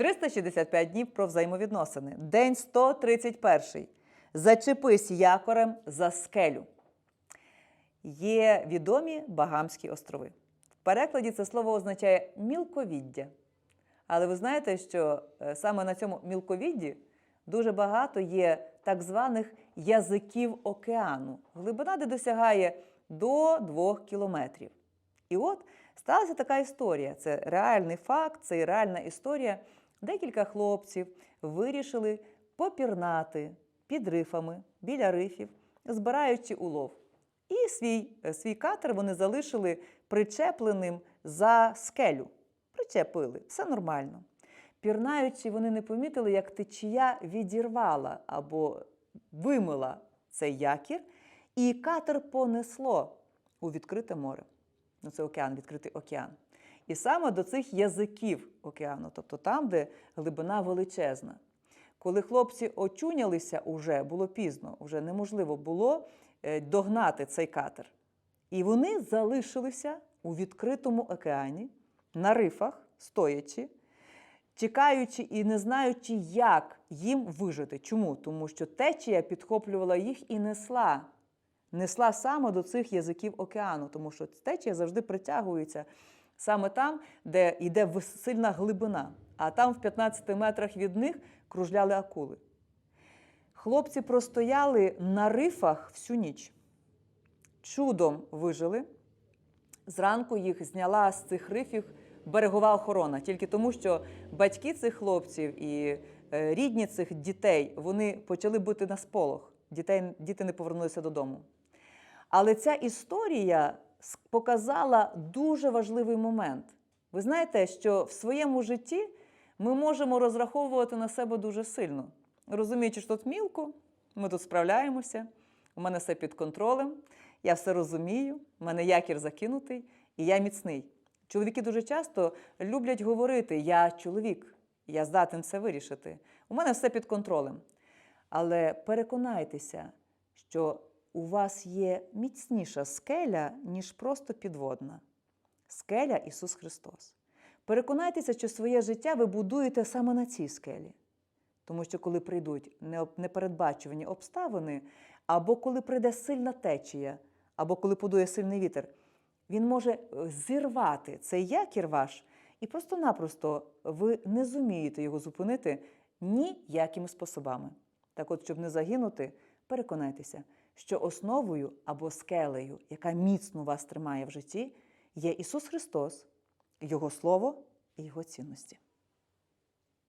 365 днів про взаємовідносини. День 131. Зачепись якорем за скелю. Є відомі Багамські острови. В перекладі це слово означає мілковіддя. Але ви знаєте, що е, саме на цьому мілковідді дуже багато є так званих язиків океану, глибина, де досягає до 2 кілометрів. І от сталася така історія. Це реальний факт, це реальна історія. Декілька хлопців вирішили попірнати під рифами, біля рифів, збираючи улов. І свій, е, свій катер вони залишили причепленим за скелю. Причепили, все нормально. Пірнаючи, вони не помітили, як течія відірвала або вимила цей якір, і катер понесло у відкрите море. Ну, це океан, відкритий океан. І саме до цих язиків океану, тобто там, де глибина величезна. Коли хлопці очунялися, уже було пізно, вже неможливо було е, догнати цей катер. І вони залишилися у відкритому океані, на рифах, стоячи, чекаючи і не знаючи, як їм вижити. Чому? Тому що течія підхоплювала їх і несла. Несла саме до цих язиків океану, тому що течія завжди притягується саме там, де йде сильна глибина, а там в 15 метрах від них кружляли акули. Хлопці простояли на рифах всю ніч. Чудом вижили. Зранку їх зняла з цих рифів берегова охорона, тільки тому, що батьки цих хлопців і е, рідні цих дітей вони почали бути на сполох. Дітей, діти не повернулися додому. Але ця історія показала дуже важливий момент. Ви знаєте, що в своєму житті ми можемо розраховувати на себе дуже сильно. Розуміючи, що тут мілко, ми тут справляємося, у мене все під контролем, я все розумію, у мене якір закинутий, і я міцний. Чоловіки дуже часто люблять говорити: я чоловік, я здатен все вирішити. У мене все під контролем. Але переконайтеся, що у вас є міцніша скеля, ніж просто підводна. Скеля Ісус Христос. Переконайтеся, що своє життя ви будуєте саме на цій скелі. Тому що коли прийдуть непередбачувані обставини, або коли прийде сильна течія, або коли подує сильний вітер, він може е, зірвати цей якір ваш, і просто-напросто ви не зумієте його зупинити ніякими способами. Так от, щоб не загинути, переконайтеся, що основою або скелею, яка міцно вас тримає в житті, є Ісус Христос, Його Слово і Його цінності.